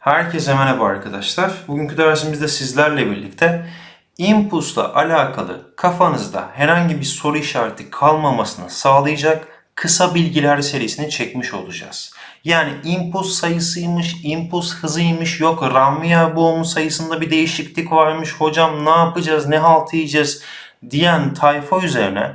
Herkese merhaba arkadaşlar. Bugünkü dersimizde sizlerle birlikte impulsla alakalı kafanızda herhangi bir soru işareti kalmamasını sağlayacak kısa bilgiler serisini çekmiş olacağız. Yani impuls sayısıymış, impuls hızıymış, yok Ramia boğumu sayısında bir değişiklik varmış, hocam ne yapacağız, ne halt yiyeceğiz diyen tayfa üzerine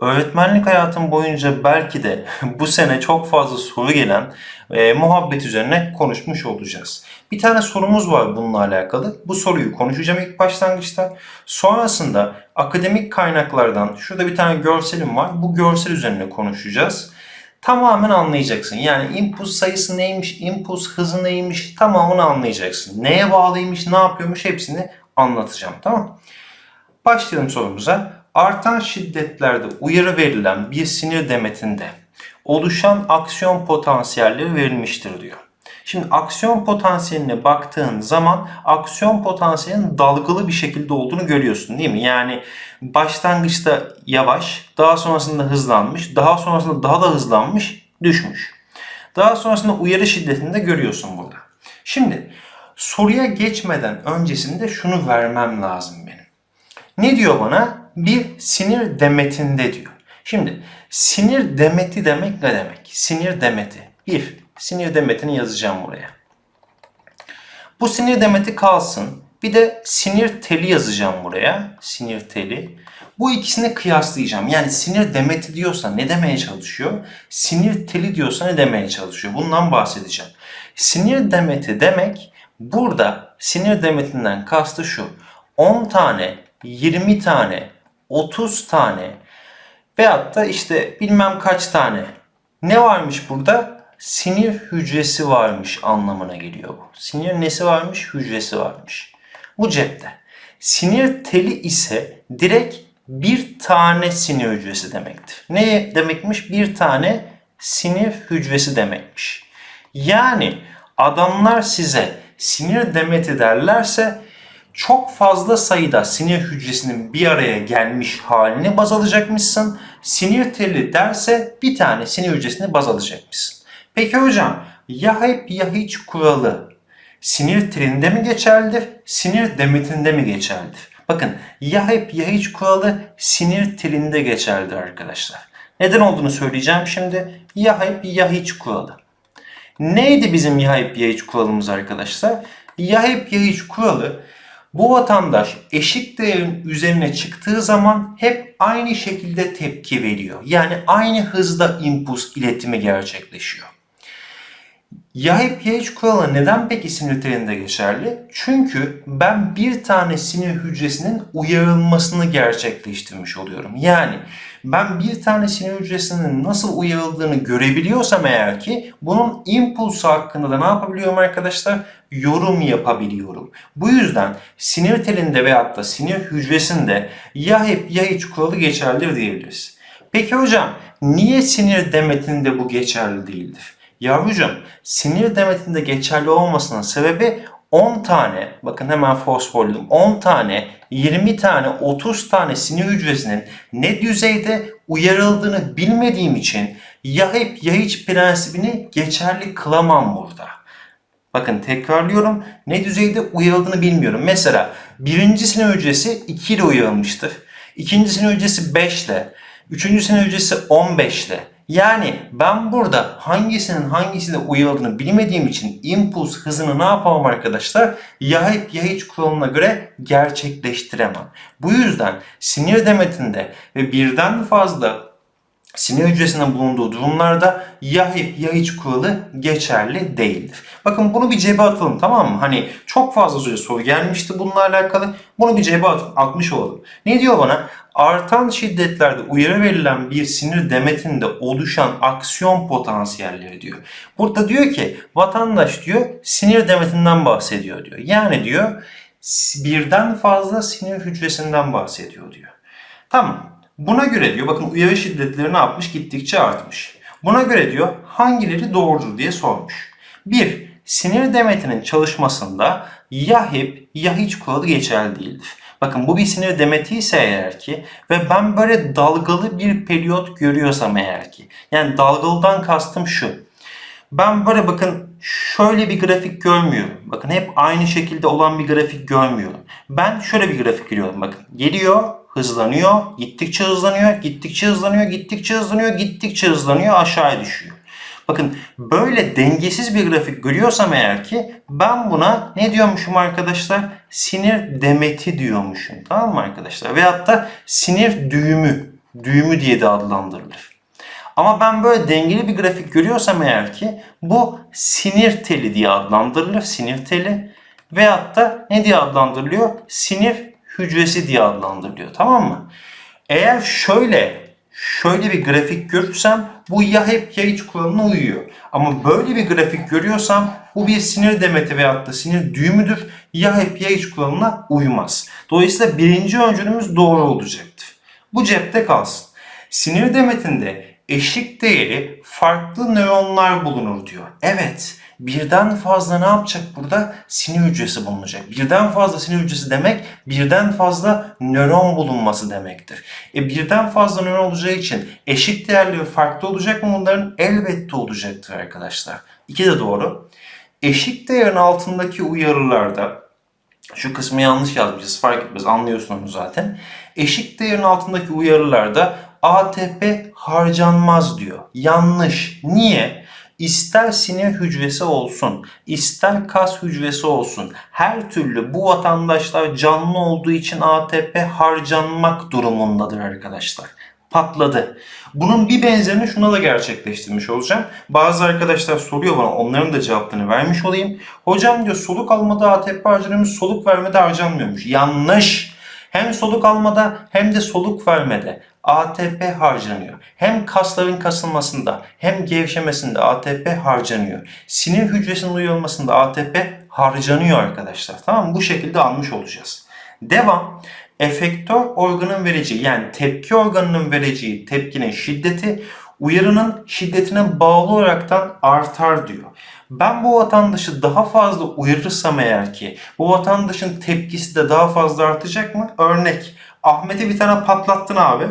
öğretmenlik hayatım boyunca belki de bu sene çok fazla soru gelen e, muhabbet üzerine konuşmuş olacağız. Bir tane sorumuz var bununla alakalı. Bu soruyu konuşacağım ilk başlangıçta. Sonrasında akademik kaynaklardan şurada bir tane görselim var. Bu görsel üzerine konuşacağız. Tamamen anlayacaksın. Yani impuls sayısı neymiş, impuls hızı neymiş tamamını anlayacaksın. Neye bağlıymış, ne yapıyormuş hepsini anlatacağım. Tamam Başlayalım sorumuza. Artan şiddetlerde uyarı verilen bir sinir demetinde oluşan aksiyon potansiyelleri verilmiştir diyor. Şimdi aksiyon potansiyeline baktığın zaman aksiyon potansiyelinin dalgalı bir şekilde olduğunu görüyorsun değil mi? Yani başlangıçta yavaş, daha sonrasında hızlanmış, daha sonrasında daha da hızlanmış, düşmüş. Daha sonrasında uyarı şiddetini de görüyorsun burada. Şimdi soruya geçmeden öncesinde şunu vermem lazım benim. Ne diyor bana? Bir sinir demetinde diyor. Şimdi sinir demeti demek ne demek? Sinir demeti. Bir, sinir demetini yazacağım buraya. Bu sinir demeti kalsın. Bir de sinir teli yazacağım buraya. Sinir teli. Bu ikisini kıyaslayacağım. Yani sinir demeti diyorsa ne demeye çalışıyor? Sinir teli diyorsa ne demeye çalışıyor? Bundan bahsedeceğim. Sinir demeti demek burada sinir demetinden kastı şu. 10 tane, 20 tane, 30 tane veyahut da işte bilmem kaç tane ne varmış burada? Sinir hücresi varmış anlamına geliyor bu. Sinir nesi varmış? Hücresi varmış. Bu cepte. Sinir teli ise direkt bir tane sinir hücresi demektir. Ne demekmiş? Bir tane sinir hücresi demekmiş. Yani adamlar size sinir demeti derlerse çok fazla sayıda sinir hücresinin bir araya gelmiş halini baz alacakmışsın. Sinir teli derse bir tane sinir hücresini baz alacakmışsın. Peki hocam ya hep ya hiç kuralı sinir telinde mi geçerlidir, sinir demetinde mi geçerlidir? Bakın ya hep ya hiç kuralı sinir telinde geçerlidir arkadaşlar. Neden olduğunu söyleyeceğim şimdi. Ya hep ya hiç kuralı. Neydi bizim ya hep ya hiç kuralımız arkadaşlar? Ya hep ya hiç kuralı bu vatandaş eşik değerin üzerine çıktığı zaman hep aynı şekilde tepki veriyor. Yani aynı hızda impuls iletimi gerçekleşiyor. Ya hep ya hiç kuralı neden peki sinir telinde geçerli? Çünkü ben bir tane sinir hücresinin uyarılmasını gerçekleştirmiş oluyorum. Yani ben bir tane sinir hücresinin nasıl uyarıldığını görebiliyorsam eğer ki bunun impulsu hakkında da ne yapabiliyorum arkadaşlar? Yorum yapabiliyorum. Bu yüzden sinir telinde veyahut da sinir hücresinde ya hep ya hiç kuralı geçerlidir diyebiliriz. Peki hocam niye sinir demetinde bu geçerli değildir? Yavrucuğum sinir demetinde geçerli olmasının sebebi 10 tane bakın hemen fosforladım 10 tane 20 tane 30 tane sinir hücresinin ne düzeyde uyarıldığını bilmediğim için ya hep ya hiç prensibini geçerli kılamam burada. Bakın tekrarlıyorum ne düzeyde uyarıldığını bilmiyorum. Mesela birinci sinir hücresi 2 ile uyarılmıştır. İkinci sinir hücresi 5 ile. Üçüncü sinir hücresi 15 ile. Yani ben burada hangisinin hangisiyle uyarıldığını bilmediğim için impuls hızını ne yapamam arkadaşlar? Ya hep ya kuralına göre gerçekleştiremem. Bu yüzden sinir demetinde ve birden fazla sinir hücresinin bulunduğu durumlarda ya hep ya hiç kuralı geçerli değildir. Bakın bunu bir cebe atalım tamam mı? Hani çok fazla soru gelmişti bununla alakalı. Bunu bir cebe at- atmış olalım. Ne diyor bana? Artan şiddetlerde uyarı verilen bir sinir demetinde oluşan aksiyon potansiyelleri diyor. Burada diyor ki vatandaş diyor sinir demetinden bahsediyor diyor. Yani diyor birden fazla sinir hücresinden bahsediyor diyor. Tamam. Buna göre diyor bakın uyarı şiddetleri ne yapmış? Gittikçe artmış. Buna göre diyor hangileri doğrudur diye sormuş. Bir, sinir demetinin çalışmasında ya hep ya hiç kuralı geçerli değildir. Bakın bu bir sinir demeti ise eğer ki ve ben böyle dalgalı bir periyot görüyorsam eğer ki yani dalgalıdan kastım şu. Ben böyle bakın şöyle bir grafik görmüyorum. Bakın hep aynı şekilde olan bir grafik görmüyorum. Ben şöyle bir grafik görüyorum. Bakın geliyor, hızlanıyor, gittikçe hızlanıyor, gittikçe hızlanıyor, gittikçe hızlanıyor, gittikçe hızlanıyor, aşağıya düşüyor. Bakın böyle dengesiz bir grafik görüyorsam eğer ki ben buna ne diyormuşum arkadaşlar? Sinir demeti diyormuşum. Tamam mı arkadaşlar? Veyahut da sinir düğümü, düğümü diye de adlandırılır. Ama ben böyle dengeli bir grafik görüyorsam eğer ki bu sinir teli diye adlandırılır. Sinir teli veyahut da ne diye adlandırılıyor? Sinir hücresi diye adlandırılıyor. Tamam mı? Eğer şöyle şöyle bir grafik görürsem bu ya hep ya hiç kuralına uyuyor. Ama böyle bir grafik görüyorsam bu bir sinir demeti veyahut da sinir düğümüdür. Ya hep ya hiç kuralına uymaz. Dolayısıyla birinci öncülümüz doğru olacaktır. Bu cepte kalsın. Sinir demetinde eşik değeri farklı nöronlar bulunur diyor. Evet, birden fazla ne yapacak burada? Sinir hücresi bulunacak. Birden fazla sinir hücresi demek birden fazla nöron bulunması demektir. E birden fazla nöron olacağı için eşik değerleri farklı olacak mı bunların? Elbette olacaktır arkadaşlar. İki de doğru. Eşik değerin altındaki uyarılarda şu kısmı yanlış yazmışız fark etmez anlıyorsunuz zaten. Eşik değerin altındaki uyarılarda ATP harcanmaz diyor. Yanlış. Niye? İster sinir hücresi olsun, ister kas hücresi olsun. Her türlü bu vatandaşlar canlı olduğu için ATP harcanmak durumundadır arkadaşlar. Patladı. Bunun bir benzerini şuna da gerçekleştirmiş olacağım. Bazı arkadaşlar soruyor bana onların da cevaplarını vermiş olayım. Hocam diyor soluk almada ATP harcanıyormuş, soluk vermede harcanmıyormuş. Yanlış. Hem soluk almada hem de soluk vermede ATP harcanıyor. Hem kasların kasılmasında hem gevşemesinde ATP harcanıyor. Sinir hücresinin uyarılmasında ATP harcanıyor arkadaşlar. Tamam mı? Bu şekilde almış olacağız. Devam. Efektör organın vereceği yani tepki organının vereceği tepkinin şiddeti uyarının şiddetine bağlı olaraktan artar diyor. Ben bu vatandaşı daha fazla uyarırsam eğer ki bu vatandaşın tepkisi de daha fazla artacak mı? Örnek Ahmet'e bir tane patlattın abi.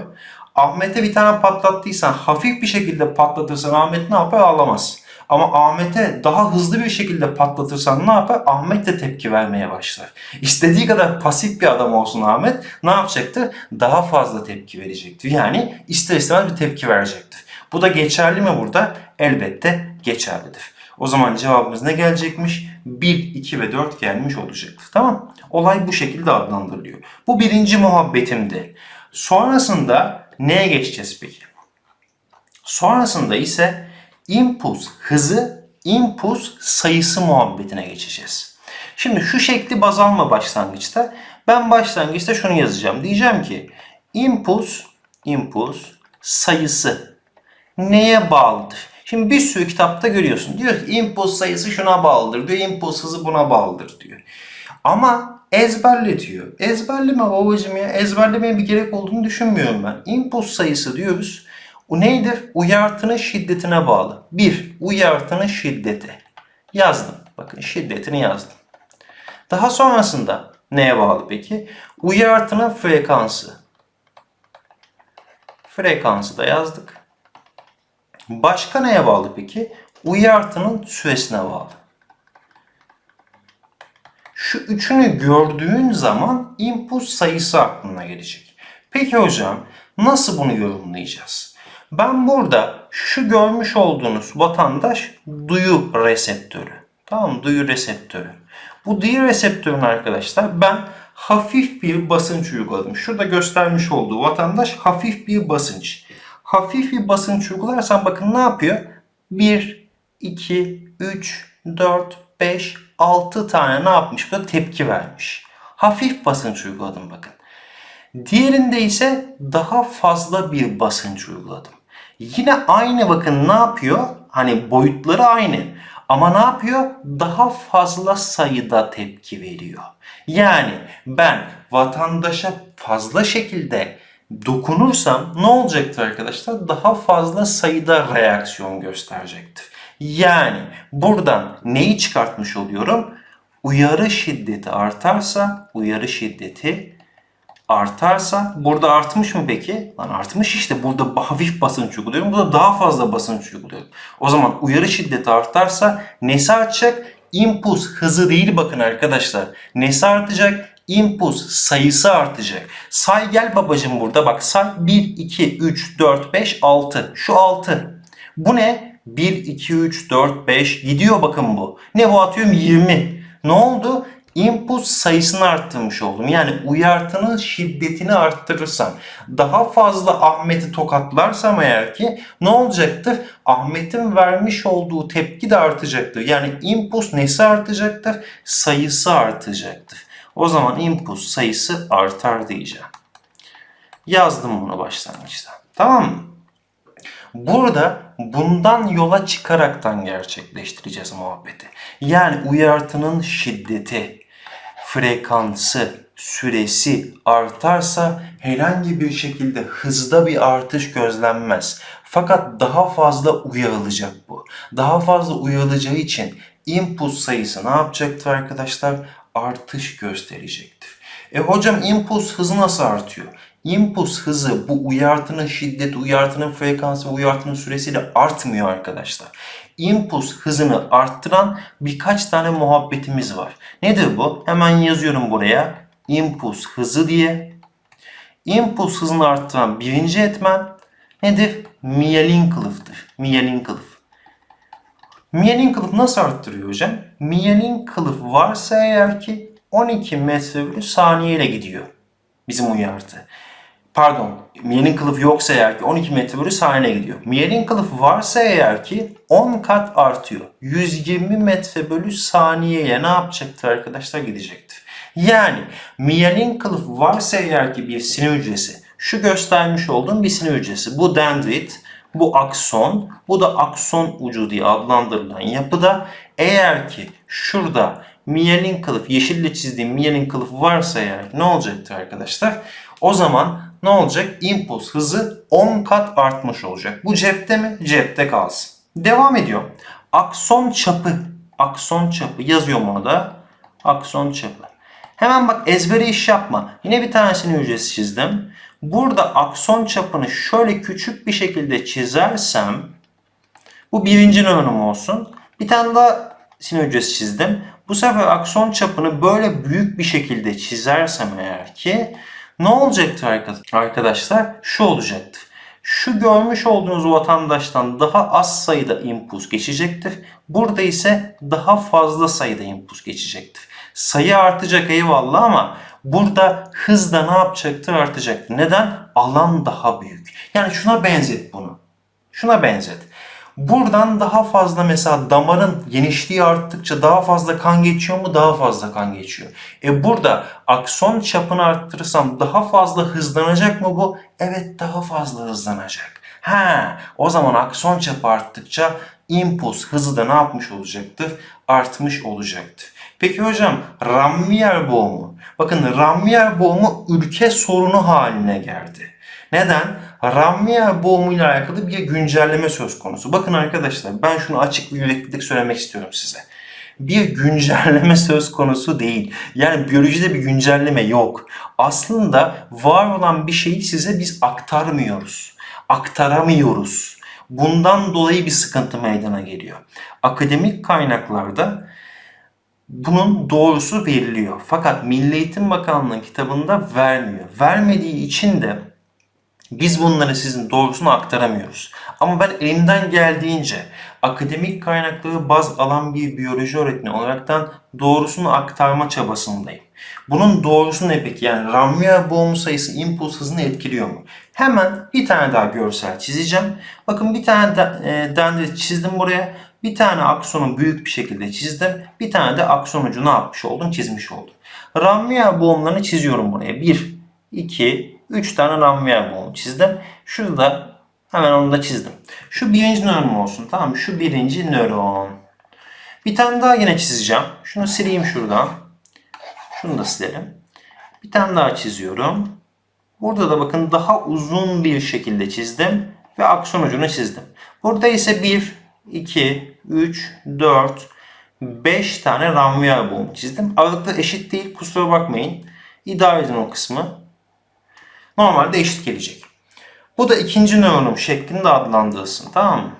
Ahmet'e bir tane patlattıysan hafif bir şekilde patlatırsan Ahmet ne yapar? Ağlamaz. Ama Ahmet'e daha hızlı bir şekilde patlatırsan ne yapar? Ahmet de tepki vermeye başlar. İstediği kadar pasif bir adam olsun Ahmet ne yapacaktır? Daha fazla tepki verecektir. Yani ister istemez bir tepki verecektir. Bu da geçerli mi burada? Elbette geçerlidir. O zaman cevabımız ne gelecekmiş? 1, 2 ve 4 gelmiş olacaktır. Tamam Olay bu şekilde adlandırılıyor. Bu birinci muhabbetimdi. Sonrasında neye geçeceğiz peki? Sonrasında ise impuls hızı, impuls sayısı muhabbetine geçeceğiz. Şimdi şu şekli baz alma başlangıçta. Ben başlangıçta şunu yazacağım. Diyeceğim ki impuls, impuls sayısı neye bağlıdır? Şimdi bir sürü kitapta görüyorsun. Diyor ki impuls sayısı şuna bağlıdır diyor. Impuls hızı buna bağlıdır diyor. Ama ezberletiyor. Ezberleme babacım ya. Ezberlemeye bir gerek olduğunu düşünmüyorum ben. Impuls sayısı diyoruz. O neydir? Uyartının şiddetine bağlı. Bir, uyartının şiddeti. Yazdım. Bakın şiddetini yazdım. Daha sonrasında neye bağlı peki? Uyartının frekansı. Frekansı da yazdık. Başka neye bağlı peki? Uyartının süresine bağlı. Şu üçünü gördüğün zaman impuls sayısı aklına gelecek. Peki hocam nasıl bunu yorumlayacağız? Ben burada şu görmüş olduğunuz vatandaş duyu reseptörü. Tamam? Duyu reseptörü. Bu duyu reseptörün arkadaşlar ben hafif bir basınç uyguladım. Şurada göstermiş olduğu vatandaş hafif bir basınç. Hafif bir basınç uygularsam bakın ne yapıyor? 1, 2, 3, 4, 5, 6 tane ne yapmış? Burada tepki vermiş. Hafif basınç uyguladım bakın. Diğerinde ise daha fazla bir basınç uyguladım. Yine aynı bakın ne yapıyor? Hani boyutları aynı. Ama ne yapıyor? Daha fazla sayıda tepki veriyor. Yani ben vatandaşa fazla şekilde dokunursam ne olacaktır arkadaşlar? Daha fazla sayıda reaksiyon gösterecektir. Yani buradan neyi çıkartmış oluyorum? Uyarı şiddeti artarsa uyarı şiddeti artarsa burada artmış mı peki? Lan artmış işte burada hafif basınç uyguluyorum. Burada daha fazla basınç uyguluyorum. O zaman uyarı şiddeti artarsa nesi artacak? Impuls hızı değil bakın arkadaşlar. Nesi artacak? Impuls sayısı artacak. Say gel babacım burada bak say 1, 2, 3, 4, 5, 6. Şu 6. Bu ne? 1, 2, 3, 4, 5 gidiyor bakın bu. Ne bu atıyorum 20. Ne oldu? Impuls sayısını arttırmış oldum. Yani uyartının şiddetini arttırırsam, daha fazla Ahmet'i tokatlarsam eğer ki ne olacaktır? Ahmet'in vermiş olduğu tepki de artacaktır. Yani impuls nesi artacaktır? Sayısı artacaktır. O zaman impuls sayısı artar diyeceğim. Yazdım bunu başlangıçta. Tamam mı? Burada bundan yola çıkaraktan gerçekleştireceğiz muhabbeti. Yani uyartının şiddeti, frekansı, süresi artarsa herhangi bir şekilde hızda bir artış gözlenmez. Fakat daha fazla uyarılacak bu. Daha fazla uyarılacağı için impuls sayısı ne yapacaktır arkadaşlar? Artış gösterecektir. E hocam impuls hızı nasıl artıyor? Impuls hızı bu uyartının şiddeti, uyartının frekansı uyartının süresiyle artmıyor arkadaşlar. Impuls hızını arttıran birkaç tane muhabbetimiz var. Nedir bu? Hemen yazıyorum buraya. Impuls hızı diye. Impuls hızını arttıran birinci etmen nedir? Miyelin kılıftır. Miyelin kılıf. Miyelin kılıf nasıl arttırıyor hocam? Miyelin kılıf varsa eğer ki 12 metre bölü saniye ile gidiyor bizim uyartı. Pardon, miyelin kılıf yoksa eğer ki 12 metre bölü saniye gidiyor. Miyelin kılıf varsa eğer ki 10 kat artıyor. 120 metre bölü saniyeye ne yapacaktır arkadaşlar gidecektir. Yani miyelin kılıf varsa eğer ki bir sinir hücresi, şu göstermiş olduğum bir sinir hücresi. Bu dendrit, bu akson, bu da akson ucu diye adlandırılan yapıda eğer ki şurada miyelin kılıf, yeşille çizdiğim miyelin kılıf varsa eğer ne olacaktır arkadaşlar? O zaman ne olacak? Impuls hızı 10 kat artmış olacak. Bu cepte mi? Cepte kalsın. Devam ediyor. Akson çapı. Akson çapı. Yazıyorum onu da. Akson çapı. Hemen bak ezbere iş yapma. Yine bir tanesini hücresi çizdim. Burada akson çapını şöyle küçük bir şekilde çizersem bu birinci nöronum olsun. Bir tane daha sinir hücresi çizdim. Bu sefer akson çapını böyle büyük bir şekilde çizersem eğer ki ne olacaktır arkadaşlar? Şu olacaktır. Şu görmüş olduğunuz vatandaştan daha az sayıda impuls geçecektir. Burada ise daha fazla sayıda impuls geçecektir. Sayı artacak eyvallah ama burada hız da ne yapacaktır? Artacaktır. Neden? Alan daha büyük. Yani şuna benzet bunu. Şuna benzet. Buradan daha fazla mesela damarın genişliği arttıkça daha fazla kan geçiyor mu? Daha fazla kan geçiyor. E burada akson çapını arttırırsam daha fazla hızlanacak mı bu? Evet daha fazla hızlanacak. Ha, o zaman akson çapı arttıkça impuls hızı da ne yapmış olacaktır? Artmış olacaktır. Peki hocam Rammier boğumu. Bakın Rammier boğumu ülke sorunu haline geldi. Neden? Rammier boğumu ile alakalı bir güncelleme söz konusu. Bakın arkadaşlar ben şunu açık bir yüreklilik söylemek istiyorum size. Bir güncelleme söz konusu değil. Yani biyolojide bir güncelleme yok. Aslında var olan bir şeyi size biz aktarmıyoruz. Aktaramıyoruz. Bundan dolayı bir sıkıntı meydana geliyor. Akademik kaynaklarda bunun doğrusu veriliyor. Fakat Milli Eğitim Bakanlığı kitabında vermiyor. Vermediği için de biz bunları sizin doğrusunu aktaramıyoruz. Ama ben elimden geldiğince akademik kaynakları baz alan bir biyoloji öğretmeni olaraktan doğrusunu aktarma çabasındayım. Bunun doğrusu ne peki? Yani Ramvier boğumu sayısı impuls hızını etkiliyor mu? Hemen bir tane daha görsel çizeceğim. Bakın bir tane de, e, dendrit çizdim buraya. Bir tane aksonu büyük bir şekilde çizdim. Bir tane de akson ucu ne yapmış oldum? Çizmiş oldum. Ramvier boğumlarını çiziyorum buraya. 1, 2, 3 tane Ramvier boğumu çizdim. Şurada da hemen onu da çizdim. Şu birinci nöron olsun. Tamam? Şu birinci nöron. Bir tane daha yine çizeceğim. Şunu sileyim şuradan. Şunu da silelim. Bir tane daha çiziyorum. Burada da bakın daha uzun bir şekilde çizdim. Ve akson ucunu çizdim. Burada ise 1, 2, 3, 4, 5 tane Ramvier boğumu çizdim. Aralıkları eşit değil. Kusura bakmayın. İdare edin o kısmı. Normalde eşit gelecek. Bu da ikinci nöronum şeklinde adlandırılsın. Tamam mı?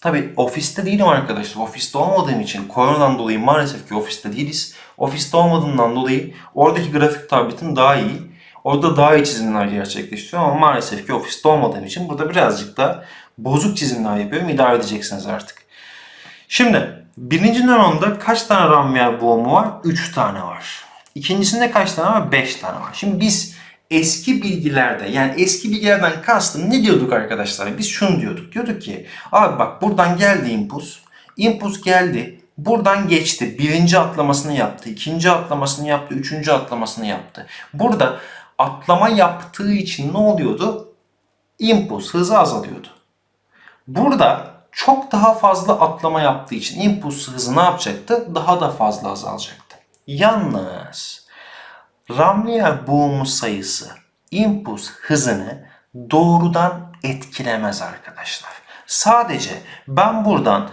Tabi ofiste değilim arkadaşlar. Ofiste olmadığım için koronadan dolayı maalesef ki ofiste değiliz. Ofiste olmadığından dolayı oradaki grafik tabletim daha iyi. Orada daha iyi çizimler gerçekleştiriyor ama maalesef ki ofiste olmadığım için burada birazcık da bozuk çizimler yapıyorum. İdare edeceksiniz artık. Şimdi birinci nöronda kaç tane Ramvier boğumu var? 3 tane var. İkincisinde kaç tane var? 5 tane var. Şimdi biz eski bilgilerde yani eski bilgilerden kastım ne diyorduk arkadaşlar? Biz şunu diyorduk. Diyorduk ki abi bak buradan geldi impuls. İmpuls geldi. Buradan geçti. Birinci atlamasını yaptı. ikinci atlamasını yaptı. Üçüncü atlamasını yaptı. Burada atlama yaptığı için ne oluyordu? İmpuls hızı azalıyordu. Burada çok daha fazla atlama yaptığı için impuls hızı ne yapacaktı? Daha da fazla azalacaktı. Yalnız Ramlier boğumu sayısı impuls hızını doğrudan etkilemez arkadaşlar. Sadece ben buradan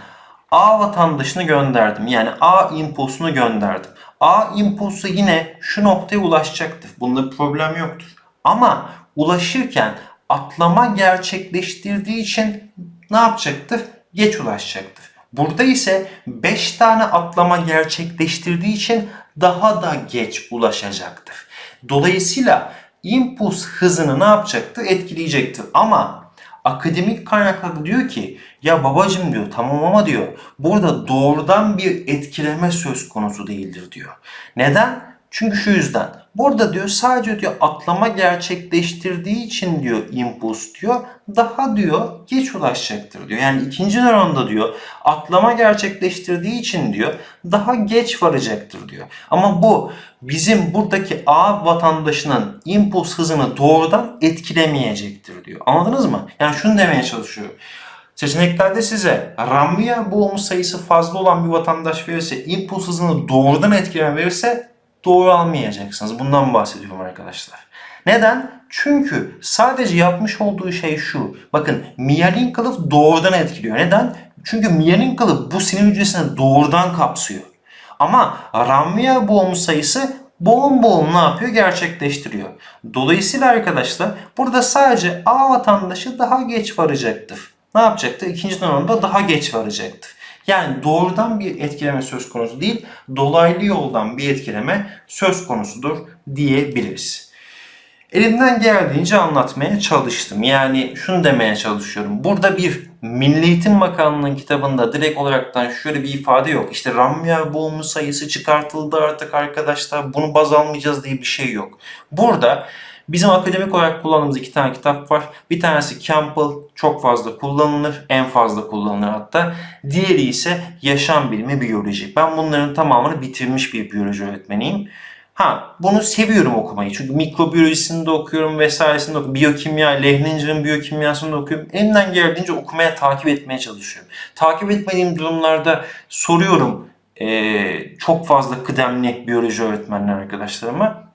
A vatandaşını gönderdim. Yani A impulsunu gönderdim. A impulsu yine şu noktaya ulaşacaktır. Bunda bir problem yoktur. Ama ulaşırken atlama gerçekleştirdiği için ne yapacaktır? Geç ulaşacaktır. Burada ise 5 tane atlama gerçekleştirdiği için daha da geç ulaşacaktır. Dolayısıyla impuls hızını ne yapacaktır? Etkileyecektir. Ama akademik kaynaklarda diyor ki ya babacım diyor tamam ama diyor burada doğrudan bir etkileme söz konusu değildir diyor. Neden? Çünkü şu yüzden. Burada diyor sadece diyor atlama gerçekleştirdiği için diyor impuls diyor daha diyor geç ulaşacaktır diyor. Yani ikinci nöronda diyor atlama gerçekleştirdiği için diyor daha geç varacaktır diyor. Ama bu bizim buradaki A vatandaşının impuls hızını doğrudan etkilemeyecektir diyor. Anladınız mı? Yani şunu demeye çalışıyorum. Seçeneklerde size Ramvier boğumu sayısı fazla olan bir vatandaş verirse, impuls hızını doğrudan etkileme verirse doğru almayacaksınız. Bundan bahsediyorum arkadaşlar. Neden? Çünkü sadece yapmış olduğu şey şu. Bakın miyelin kılıf doğrudan etkiliyor. Neden? Çünkü miyelin kılıf bu sinir hücresini doğrudan kapsıyor. Ama Ramvier boğumu sayısı boğum boğum ne yapıyor? Gerçekleştiriyor. Dolayısıyla arkadaşlar burada sadece A vatandaşı daha geç varacaktır. Ne yapacaktır? İkinci nöronda daha geç varacaktır. Yani doğrudan bir etkileme söz konusu değil, dolaylı yoldan bir etkileme söz konusudur diyebiliriz. Elimden geldiğince anlatmaya çalıştım. Yani şunu demeye çalışıyorum. Burada bir Milli Eğitim Bakanlığı'nın kitabında direkt olaraktan şöyle bir ifade yok. İşte Ramya boğumu sayısı çıkartıldı artık arkadaşlar. Bunu baz almayacağız diye bir şey yok. Burada Bizim akademik olarak kullandığımız iki tane kitap var. Bir tanesi Campbell çok fazla kullanılır. En fazla kullanılır hatta. Diğeri ise yaşam bilimi biyoloji. Ben bunların tamamını bitirmiş bir biyoloji öğretmeniyim. Ha bunu seviyorum okumayı. Çünkü mikrobiyolojisini de okuyorum vesairesini de okuyorum. Biyokimya, Lehninger'in biyokimyasını da okuyorum. Elimden geldiğince okumaya, takip etmeye çalışıyorum. Takip etmediğim durumlarda soruyorum ee, çok fazla kıdemli biyoloji öğretmenler arkadaşlarıma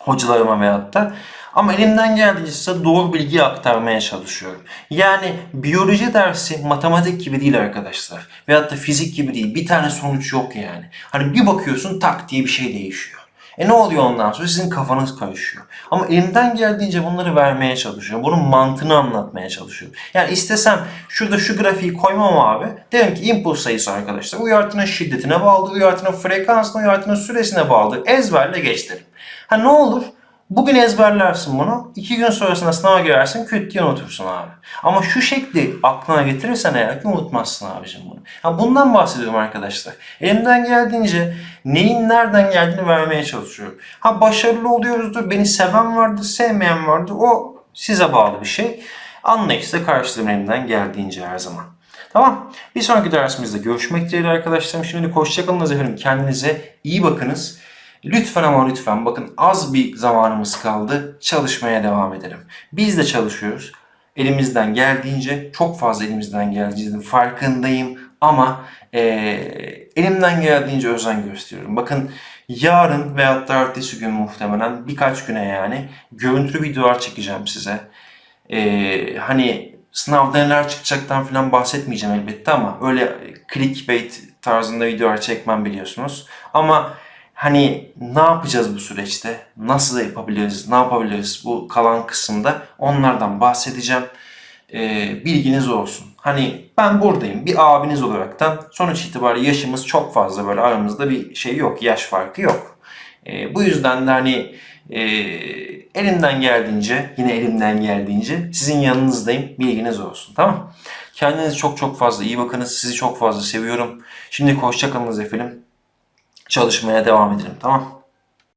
hocalarıma veyahut da. Ama elimden geldiğince size doğru bilgiyi aktarmaya çalışıyorum. Yani biyoloji dersi matematik gibi değil arkadaşlar. Veyahut da fizik gibi değil. Bir tane sonuç yok yani. Hani bir bakıyorsun tak diye bir şey değişiyor. E ne oluyor ondan sonra? Sizin kafanız karışıyor. Ama elimden geldiğince bunları vermeye çalışıyorum. Bunun mantığını anlatmaya çalışıyorum. Yani istesem şurada şu grafiği koymam abi. Derim ki impuls sayısı arkadaşlar. Uyartının şiddetine bağlı, uyartının frekansına, uyartının süresine bağlı. Ezberle geç derim. Ha ne olur? Bugün ezberlersin bunu. iki gün sonrasında sınava girersin küt diye unutursun abi. Ama şu şekli aklına getirirsen eğer ki unutmazsın abicim bunu. Ha bundan bahsediyorum arkadaşlar. Elimden geldiğince neyin nereden geldiğini vermeye çalışıyorum. Ha başarılı oluyoruzdur. Beni seven vardır, sevmeyen vardır. O size bağlı bir şey. Anlayışla karşılarım elimden geldiğince her zaman. Tamam. Bir sonraki dersimizde görüşmek dileğiyle arkadaşlarım. Şimdilik hoşçakalınız efendim. Kendinize iyi bakınız. Lütfen ama lütfen bakın az bir zamanımız kaldı. Çalışmaya devam edelim. Biz de çalışıyoruz. Elimizden geldiğince çok fazla elimizden geldiğince farkındayım ama e, elimden geldiğince özen gösteriyorum. Bakın yarın veyahut da ertesi gün muhtemelen birkaç güne yani görüntülü videolar çekeceğim size. E, hani sınavda neler çıkacaktan falan bahsetmeyeceğim elbette ama öyle clickbait tarzında videolar çekmem biliyorsunuz. Ama Hani ne yapacağız bu süreçte? Nasıl yapabiliriz? Ne yapabiliriz bu kalan kısımda? Onlardan bahsedeceğim. Ee, bilginiz olsun. Hani ben buradayım bir abiniz olaraktan sonuç itibariyle yaşımız çok fazla böyle aramızda bir şey yok. Yaş farkı yok. Ee, bu yüzden de hani e, elimden geldiğince yine elimden geldiğince sizin yanınızdayım. Bilginiz olsun tamam Kendinize çok çok fazla iyi bakınız. Sizi çok fazla seviyorum. Şimdi hoşçakalınız efendim. Çalışmaya devam edelim tamam